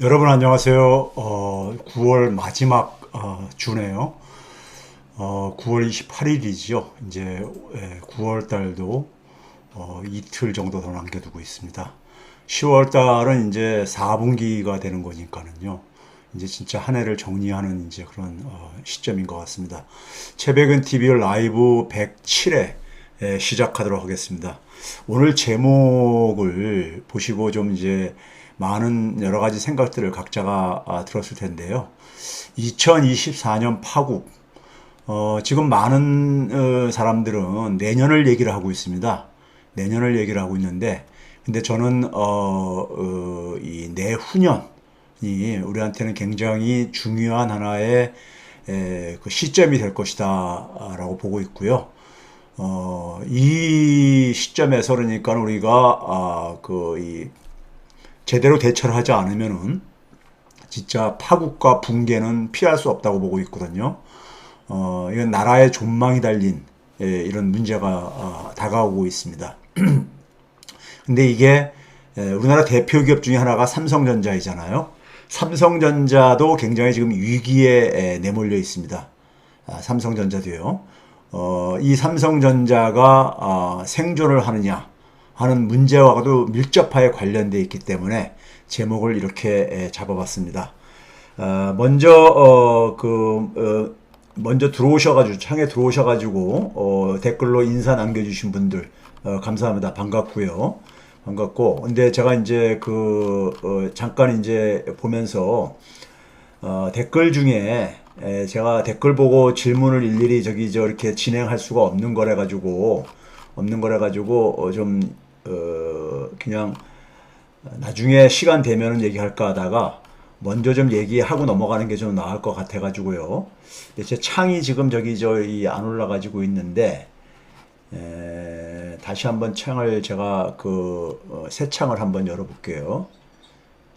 여러분 안녕하세요. 어, 9월 마지막 어, 주네요. 어, 9월 28일이죠. 이제 9월 달도 어, 이틀 정도 더 남겨두고 있습니다. 10월 달은 이제 4분기가 되는 거니까는요. 이제 진짜 한 해를 정리하는 이제 그런 어, 시점인 것 같습니다. 채백은 TV 라이브 107회 시작하도록 하겠습니다. 오늘 제목을 보시고 좀 이제 많은 여러 가지 생각들을 각자가 아, 들었을 텐데요. 2024년 파국. 어, 지금 많은 어, 사람들은 내년을 얘기를 하고 있습니다. 내년을 얘기를 하고 있는데, 근데 저는 어, 어, 이 내후년이 우리한테는 굉장히 중요한 하나의 에, 그 시점이 될 것이다라고 보고 있고요. 어, 이 시점에서 그러니까 우리가 아, 그이 제대로 대처를 하지 않으면은 진짜 파국과 붕괴는 피할 수 없다고 보고 있거든요. 어, 이건 나라의 존망이 달린 예, 이런 문제가 어, 다가오고 있습니다. 근데 이게 예, 우리나라 대표 기업 중에 하나가 삼성전자이잖아요. 삼성전자도 굉장히 지금 위기에 예, 내몰려 있습니다. 아, 삼성전자도요. 어, 이 삼성전자가 아, 생존을 하느냐, 하는 문제와도 밀접하게 관련되어 있기 때문에 제목을 이렇게 잡아봤습니다. 어, 먼저 어, 그 어, 먼저 들어오셔가지고 창에 들어오셔가지고 댓글로 인사 남겨주신 분들 감사합니다. 반갑고요. 반갑고 근데 제가 이제 그 잠깐 이제 보면서 댓글 중에 제가 댓글 보고 질문을 일일이 저기 저 이렇게 진행할 수가 없는 거래 가지고 없는 거래 가지고 좀 어, 그냥 나중에 시간 되면은 얘기할까 하다가 먼저 좀 얘기하고 넘어가는 게 좀 나을 것 같아가지고요. 제 창이 지금 저기 저기 안 올라가지고 있는데 에, 다시 한번 창을 제가 그새 어, 창을 한번 열어볼게요.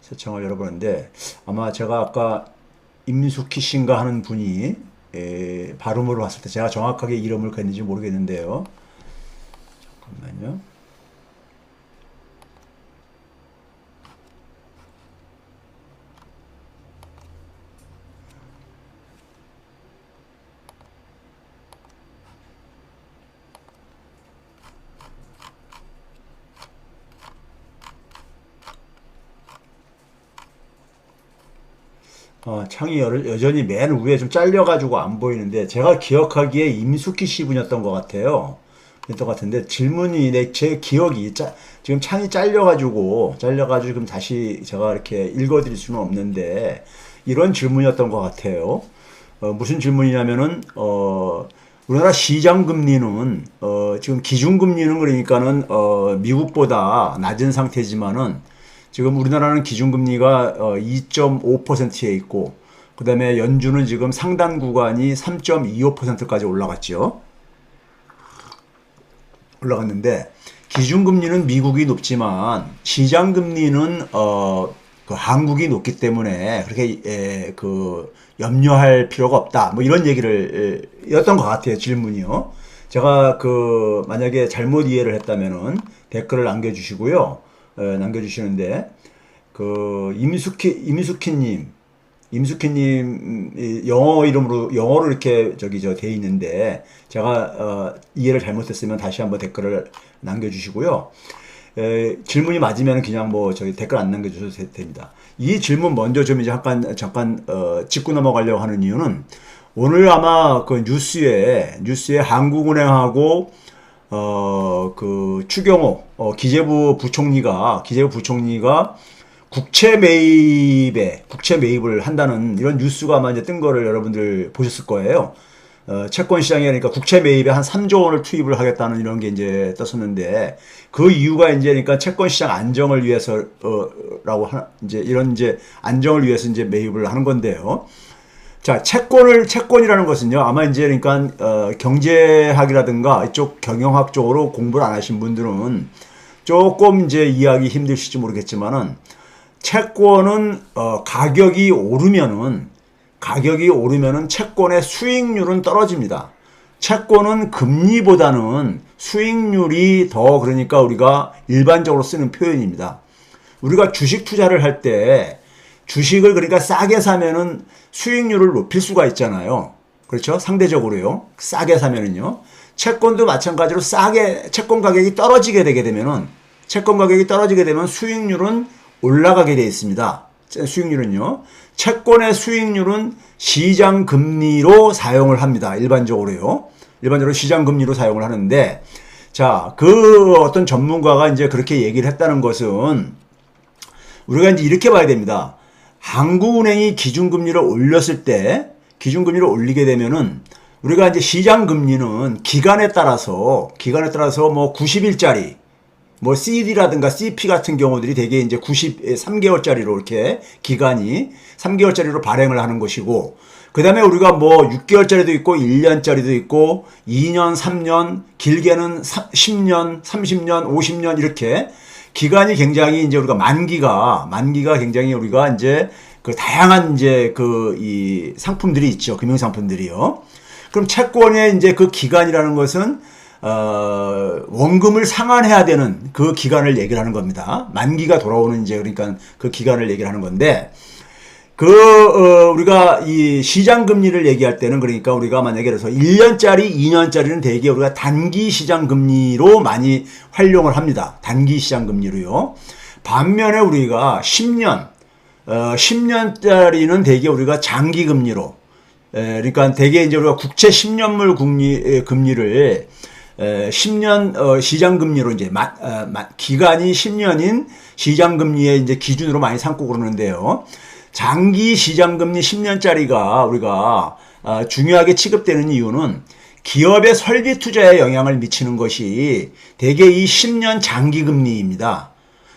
새 창을 열어보는데 아마 제가 아까 임수키 씨인가 하는 분이 에, 발음으로 봤을 때 제가 정확하게 이름을 그랬는지 모르겠는데요. 잠깐만요. 어, 창이 여전히 맨 위에 좀 잘려가지고 안 보이는데 제가 기억하기에 임숙희 씨 분이었던 것 같아요. 그랬던 것 같은데 질문이 내 제 기억이 짜, 지금 창이 잘려가지고 잘려가지고 지금 다시 제가 이렇게 읽어드릴 수는 없는데 이런 질문이었던 것 같아요. 어, 무슨 질문이냐면은 어, 우리나라 시장 금리는 어, 지금 기준 금리는 그러니까는 어, 미국보다 낮은 상태지만은 지금 우리나라는 기준금리가 2.5%에 어, 있고 그 다음에 연준은 지금 상단 구간이 3.25%까지 올라갔죠. 올라갔는데 기준금리는 미국이 높지만 시장금리는 어, 그 한국이 높기 때문에 그렇게 에, 그 염려할 필요가 없다. 뭐 이런 얘기를 였던 것 같아요. 질문이요. 제가 그 만약에 잘못 이해를 했다면은 댓글을 남겨주시고요. 어, 남겨주시는데 그 임숙희 임숙희님 임숙희님 영어 이름으로 영어로 이렇게 저기 저 돼 있는데 제가 어, 이해를 잘못했으면 다시 한번 댓글을 남겨주시고요. 에, 질문이 맞으면 그냥 뭐 저기 댓글 안 남겨주셔도 됩니다. 이 질문 먼저 좀 이제 잠깐 잠깐 어, 짚고 넘어가려고 하는 이유는 오늘 아마 그 뉴스에 뉴스에 한국은행하고 어, 그 추경호 어, 기재부 부총리가 기재부 부총리가 국채 매입에 국채 매입을 한다는 이런 뉴스가 아마 이제 뜬 거를 여러분들 보셨을 거예요. 어, 채권 시장에 그러니까 국채 매입에 한 3조 원을 투입을 하겠다는 이런 게 이제 떴었는데 그 이유가 이제 그러니까 채권 시장 안정을 위해서라고 어, 이제 이런 이제 안정을 위해서 이제 매입을 하는 건데요. 자, 채권을, 채권이라는 것은요, 아마 이제 그러니까, 어, 경제학이라든가 이쪽 경영학 쪽으로 공부를 안 하신 분들은 조금 이제 이해하기 힘드실지 모르겠지만은, 채권은, 어, 가격이 오르면은, 가격이 오르면은 채권의 수익률은 떨어집니다. 채권은 금리보다는 수익률이 더 그러니까 우리가 일반적으로 쓰는 표현입니다. 우리가 주식 투자를 할 때 주식을 그러니까 싸게 사면은 수익률을 높일 수가 있잖아요. 그렇죠? 상대적으로요. 싸게 사면은요. 채권도 마찬가지로 싸게 채권 가격이 떨어지게 되게 되면은 채권 가격이 떨어지게 되면 수익률은 올라가게 되어 있습니다. 수익률은요. 채권의 수익률은 시장 금리로 사용을 합니다. 일반적으로요. 일반적으로 시장 금리로 사용을 하는데 자, 그 어떤 전문가가 이제 그렇게 얘기를 했다는 것은 우리가 이제 이렇게 봐야 됩니다. 한국은행이 기준금리를 올렸을 때 기준금리를 올리게 되면은 우리가 이제 시장 금리는 기간에 따라서 기간에 따라서 뭐 90일짜리 뭐 CD라든가 CP 같은 경우들이 대개 이제 93개월짜리로 이렇게 기간이 3개월짜리로 발행을 하는 것이고 그 다음에 우리가 뭐 6개월짜리도 있고 1년짜리도 있고 2년, 3년, 길게는 10년, 30년, 50년 이렇게 기간이 굉장히 이제 우리가 만기가 만기가 굉장히 우리가 이제 그 다양한 이제 그 이 상품들이 있죠. 금융 상품들이요. 그럼 채권의 이제 그 기간이라는 것은 어, 원금을 상환해야 되는 그 기간을 얘기를 하는 겁니다. 만기가 돌아오는 이제 그러니까 그 기간을 얘기를 하는 건데 그 어, 우리가 이 시장 금리를 얘기할 때는 그러니까 우리가 만약에 그래서 1년짜리, 2년짜리는 대개 우리가 단기 시장 금리로 많이 활용을 합니다. 단기 시장 금리로요. 반면에 우리가 10년 어, 10년짜리는 대개 우리가 장기 금리로 에, 그러니까 대개 이제 우리가 국채 10년물 금리 금리를 에, 10년 어, 시장 금리로 이제 마, 어, 마, 기간이 10년인 시장 금리의 이제 기준으로 많이 삼고 그러는데요. 장기 시장 금리 10년짜리가 우리가 어, 중요하게 취급되는 이유는 기업의 설비 투자에 영향을 미치는 것이 대개 이 10년 장기 금리입니다.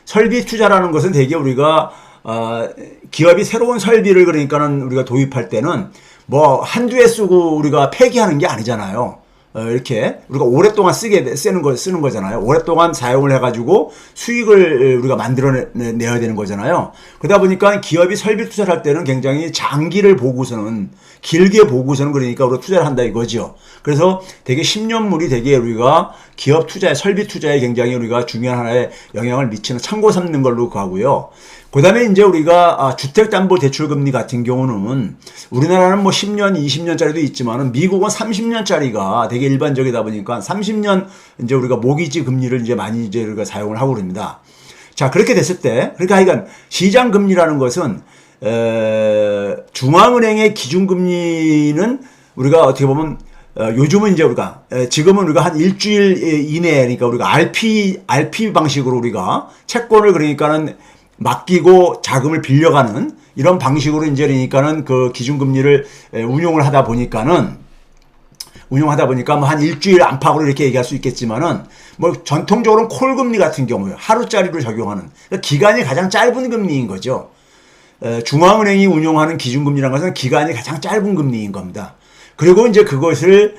설비 투자라는 것은 대개 우리가 어, 기업이 새로운 설비를 그러니까는 우리가 도입할 때는 뭐 한두 해 쓰고 우리가 폐기하는 게 아니잖아요. 어, 이렇게 우리가 오랫동안 쓰게 쓰는 거 쓰는 거잖아요. 오랫동안 사용을 해가지고 수익을 우리가 만들어내야 되는 거잖아요. 그러다 보니까 기업이 설비 투자를 할 때는 굉장히 장기를 보고서는 길게 보고서는 그러니까 우리가 투자를 한다 이거죠. 그래서 되게 10년물이 되게 우리가 기업 투자에 설비 투자에 굉장히 우리가 중요한 하나의 영향을 미치는 참고 삼는 걸로 가고요. 그 다음에 이제 우리가 아, 주택담보대출금리 같은 경우는 우리나라는 뭐 10년, 20년짜리도 있지만은 미국은 30년짜리가 되게 일반적이다 보니까 30년 이제 우리가 모기지 금리를 이제 많이 이제 우리가 사용을 하고 그럽니다. 자, 그렇게 됐을 때, 그러니까 하여간 시장 금리라는 것은, 에, 중앙은행의 기준금리는 우리가 어떻게 보면 어, 요즘은 이제 우리가 에, 지금은 우리가 한 일주일 이내에 그러니까 우리가 RP RP 방식으로 우리가 채권을 그러니까는 맡기고 자금을 빌려가는 이런 방식으로 이제 그러니까는 그 기준금리를 운용을 하다 보니까는 운용하다 보니까 뭐 한 일주일 안팎으로 이렇게 얘기할 수 있겠지만은 뭐 전통적으로는 콜금리 같은 경우에 하루짜리로 적용하는 그러니까 기간이 가장 짧은 금리인 거죠. 중앙은행이 운용하는 기준금리라는 것은 기간이 가장 짧은 금리인 겁니다. 그리고 이제 그것을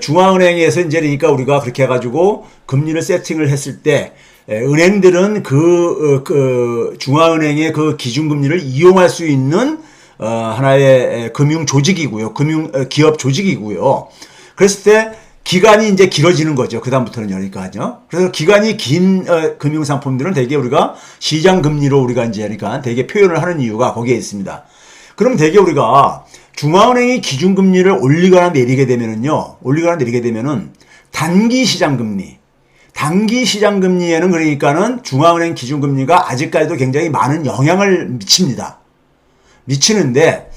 중앙은행에서 이제 그러니까 우리가 그렇게 해가지고 금리를 세팅을 했을 때 은행들은 그, 어, 그 중앙은행의 그 기준금리를 이용할 수 있는 어, 하나의 금융 조직이고요. 금융 어, 기업 조직이고요. 그랬을 때 기간이 이제 길어지는 거죠. 그다음부터는 그러니까요. 그래서 기간이 긴 어, 금융 상품들은 대개 우리가 시장 금리로 우리가 이제 그러니까 대개 표현을 하는 이유가 거기에 있습니다. 그럼 대개 우리가 중앙은행이 기준 금리를 올리거나 내리게 되면은요. 올리거나 내리게 되면은 단기 시장 금리 단기 시장 금리에는 그러니까는 중앙은행 기준 금리가 아직까지도 굉장히 많은 영향을 미칩니다. 미치는데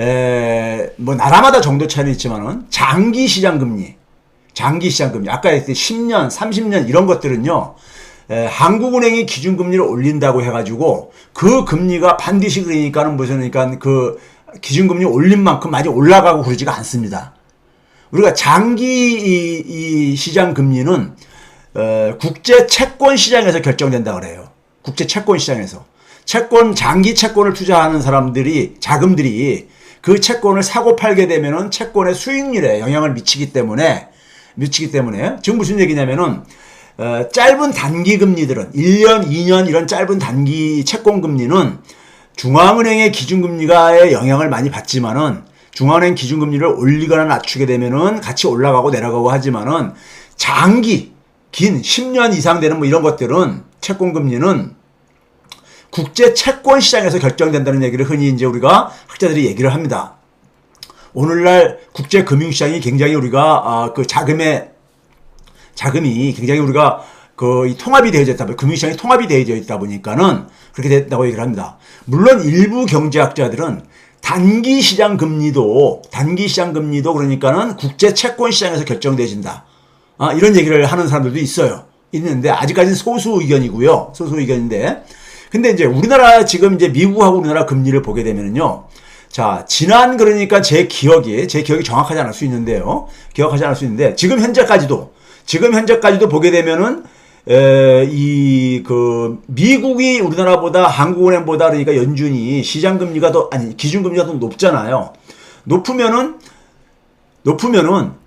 에, 뭐 나라마다 정도 차이는 있지만은 장기 시장 금리, 장기 시장 금리 아까 했듯이 10년, 30년 이런 것들은요. 에, 한국은행이 기준 금리를 올린다고 해 가지고 그 금리가 반드시 그러니까는 무슨 그러니까 그 기준 금리 올린 만큼 많이 올라가고 그러지가 않습니다. 우리가 장기 이, 이 시장 금리는 어, 국제 채권 시장에서 결정된다 그래요. 국제 채권 시장에서 채권 장기 채권을 투자하는 사람들이 자금들이 그 채권을 사고 팔게 되면은 채권의 수익률에 영향을 미치기 때문에 미치기 때문에 지금 무슨 얘기냐면은 어, 짧은 단기 금리들은 1년, 2년 이런 짧은 단기 채권 금리는 중앙은행의 기준금리가의 영향을 많이 받지만은 중앙은행 기준금리를 올리거나 낮추게 되면은 같이 올라가고 내려가고 하지만은 장기 긴 10년 이상 되는 뭐 이런 것들은 채권 금리는 국제 채권 시장에서 결정된다는 얘기를 흔히 이제 우리가 학자들이 얘기를 합니다. 오늘날 국제 금융 시장이 굉장히 우리가 아, 그 자금의 자금이 굉장히 우리가 그이 통합이 되어져 있다, 금융 시장이 통합이 되어져 있다 보니까는 그렇게 됐다고 얘기를 합니다. 물론 일부 경제학자들은 단기 시장 금리도 단기 시장 금리도 그러니까는 국제 채권 시장에서 결정되진다. 아, 이런 얘기를 하는 사람들도 있어요. 있는데 아직까지는 소수 의견이고요. 소수 의견인데. 근데 이제 우리나라 지금 이제 미국하고 우리나라 금리를 보게 되면은요. 자, 지난 그러니까 제 기억이 제 기억이 정확하지 않을 수 있는데요. 기억하지 않을 수 있는데 지금 현재까지도 지금 현재까지도 보게 되면은 이 그 미국이 우리나라보다 한국은행보다 그러니까 연준이 시장 금리가 더 아니 기준 금리가 더 높잖아요. 높으면은 높으면은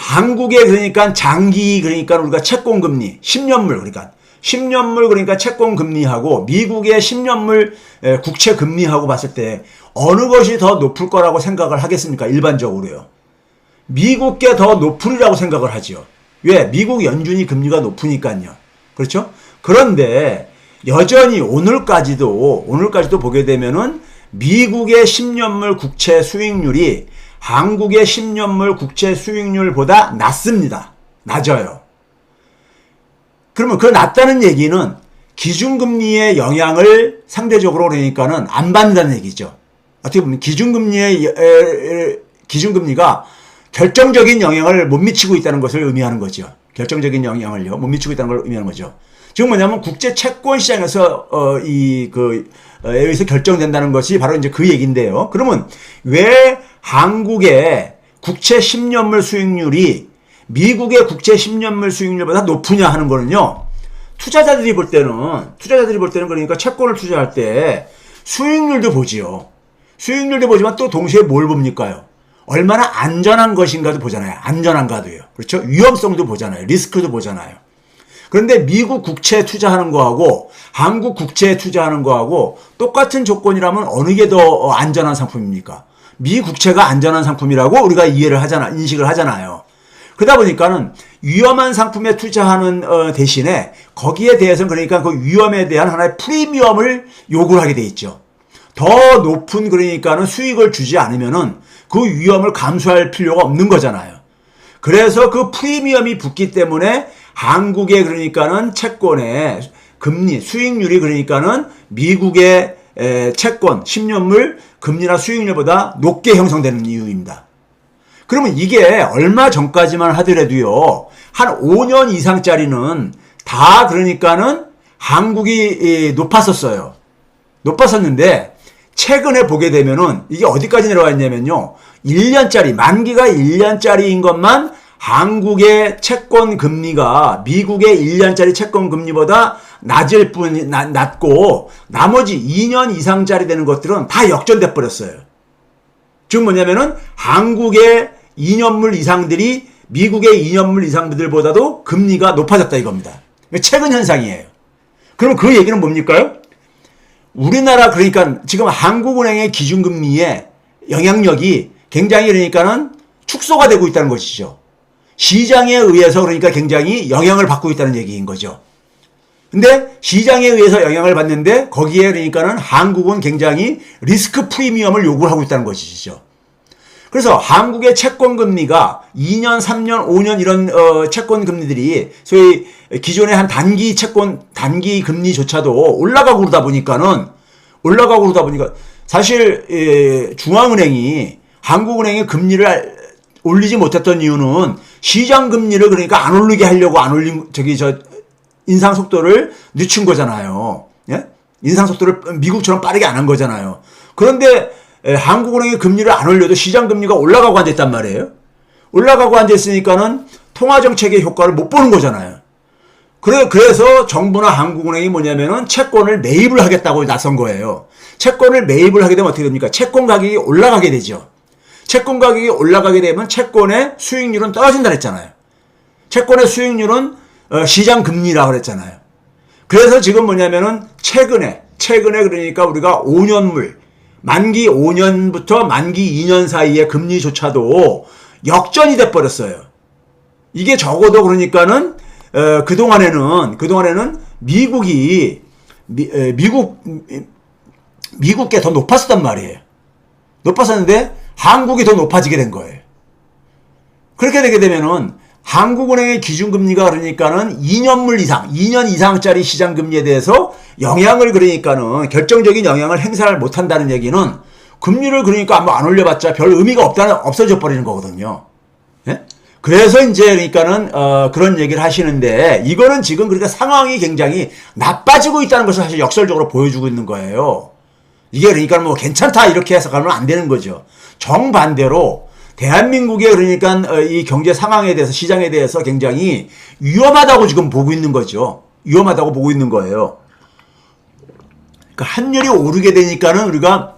한국에 그러니까 장기 그러니까 우리가 채권 금리 10년물 그러니까 10년물 그러니까 채권 금리하고 미국의 10년물 국채 금리하고 봤을 때 어느 것이 더 높을 거라고 생각을 하겠습니까? 일반적으로요. 미국 게 더 높으리라고 생각을 하지요. 왜? 미국 연준이 금리가 높으니까요. 그렇죠? 그런데 여전히 오늘까지도 오늘까지도 보게 되면은 미국의 10년물 국채 수익률이 한국의 10년물 국채 수익률보다 낮습니다. 낮아요. 그러면 그 낮다는 얘기는 기준금리의 영향을 상대적으로 그러니까는 안 받는다는 얘기죠. 어떻게 보면 기준금리의 기준금리가 결정적인 영향을 못 미치고 있다는 것을 의미하는 거죠. 결정적인 영향을요 못 미치고 있다는 걸 의미하는 거죠. 지금 뭐냐면 국제 채권 시장에서 어, 이그 어, 에서 결정된다는 것이 바로 이제 그 얘기인데요. 그러면 왜 한국의 국채 10년물 수익률이 미국의 국채 10년물 수익률보다 높으냐 하는 거는요. 투자자들이 볼 때는 투자자들이 볼 때는 그러니까 채권을 투자할 때 수익률도 보지요. 수익률도 보지만 또 동시에 뭘 봅니까요? 얼마나 안전한 것인가도 보잖아요. 안전한가도요. 그렇죠? 위험성도 보잖아요. 리스크도 보잖아요. 그런데 미국 국채에 투자하는 거하고 한국 국채에 투자하는 거하고 똑같은 조건이라면 어느 게 더 안전한 상품입니까? 미 국채가 안전한 상품이라고 우리가 이해를 하잖아, 인식을 하잖아요. 그러다 보니까는 위험한 상품에 투자하는 어, 대신에 거기에 대해서는 그러니까 그 위험에 대한 하나의 프리미엄을 요구를 하게 돼 있죠. 더 높은 그러니까는 수익을 주지 않으면은 그 위험을 감수할 필요가 없는 거잖아요. 그래서 그 프리미엄이 붙기 때문에 한국의 그러니까는 채권의 금리 수익률이 그러니까는 미국의 채권 10년물 금리나 수익률보다 높게 형성되는 이유입니다. 그러면 이게 얼마 전까지만 하더라도요. 한 5년 이상짜리는 다 그러니까는 한국이 높았었어요. 높았었는데 최근에 보게 되면은 이게 어디까지 내려와 있냐면요. 1년짜리, 만기가 1년짜리인 것만 한국의 채권 금리가 미국의 1년짜리 채권 금리보다 낮을 뿐, 낮고 나머지 2년 이상짜리 되는 것들은 다 역전돼 버렸어요. 즉 뭐냐면은 한국의 2년물 이상들이 미국의 2년물 이상들보다도 금리가 높아졌다 이겁니다. 최근 현상이에요. 그럼 그 얘기는 뭡니까? 우리나라 그러니까 지금 한국은행의 기준금리의 영향력이 굉장히 그러니까는 축소가 되고 있다는 것이죠. 시장에 의해서 그러니까 굉장히 영향을 받고 있다는 얘기인 거죠. 근데 시장에 의해서 영향을 받는데 거기에 그러니까는 한국은 굉장히 리스크 프리미엄을 요구를 하고 있다는 것이죠. 그래서 한국의 채권 금리가 2년, 3년, 5년 이런 어, 채권 금리들이 소위 기존의 한 단기 채권 단기 금리조차도 올라가고 그러다 보니까는 올라가고 그러다 보니까 사실 예, 중앙은행이 한국은행의 금리를 올리지 못했던 이유는 시장 금리를 그러니까 안 올리게 하려고 안 올린 저기 저 인상 속도를 늦춘 거잖아요. 예? 인상 속도를 미국처럼 빠르게 안 한 거잖아요. 그런데 에, 한국은행이 금리를 안 올려도 시장 금리가 올라가고 앉았단 말이에요. 올라가고 앉았으니까는 통화 정책의 효과를 못 보는 거잖아요. 그래 그래서 정부나 한국은행이 뭐냐면은 채권을 매입을 하겠다고 나선 거예요. 채권을 매입을 하게 되면 어떻게 됩니까? 채권 가격이 올라가게 되죠. 채권 가격이 올라가게 되면 채권의 수익률은 떨어진다 그랬잖아요. 채권의 수익률은 어, 시장 금리라 그랬잖아요. 그래서 지금 뭐냐면은 최근에 최근에 그러니까 우리가 5년물 만기 5년부터 만기 2년 사이의 금리조차도 역전이 돼 버렸어요. 이게 적어도 그러니까는 어, 그동안에는 그 동안에는 미국이 미, 에, 미국 미- 미국게 더 높았었단 말이에요. 높았었는데 한국이 더 높아지게 된 거예요. 그렇게 되게 되면은 한국은행의 기준금리가 그러니까는 2년물 이상, 2년 이상짜리 시장금리에 대해서 영향을 그러니까는 결정적인 영향을 행사를 못한다는 얘기는 금리를 그러니까 아무 안 올려봤자 별 의미가 없다는 없어져 버리는 거거든요. 예? 그래서 이제 그러니까는 어, 그런 얘기를 하시는데 이거는 지금 그러니까 상황이 굉장히 나빠지고 있다는 것을 사실 역설적으로 보여주고 있는 거예요. 이게 그러니까 뭐 괜찮다 이렇게 해석하면 안 되는 거죠. 정반대로 대한민국의 그러니까 어, 이 경제 상황에 대해서 시장에 대해서 굉장히 위험하다고 지금 보고 있는 거죠. 위험하다고 보고 있는 거예요. 그러니까 환율이 오르게 되니까는 우리가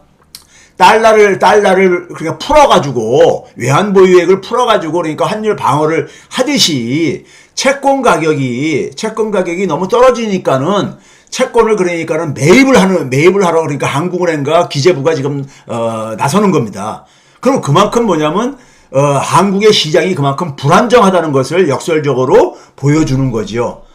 달러를 달러를 그러니까 풀어가지고 외환 보유액을 풀어가지고 그러니까 환율 방어를 하듯이 채권 가격이 채권 가격이 너무 떨어지니까는 채권을 그러니까는 매입을 하는 매입을 하러 그러니까 한국은행과 기재부가 지금 어, 나서는 겁니다. 그럼 그만큼 뭐냐면 어, 한국의 시장이 그만큼 불안정하다는 것을 역설적으로 보여주는 거지요.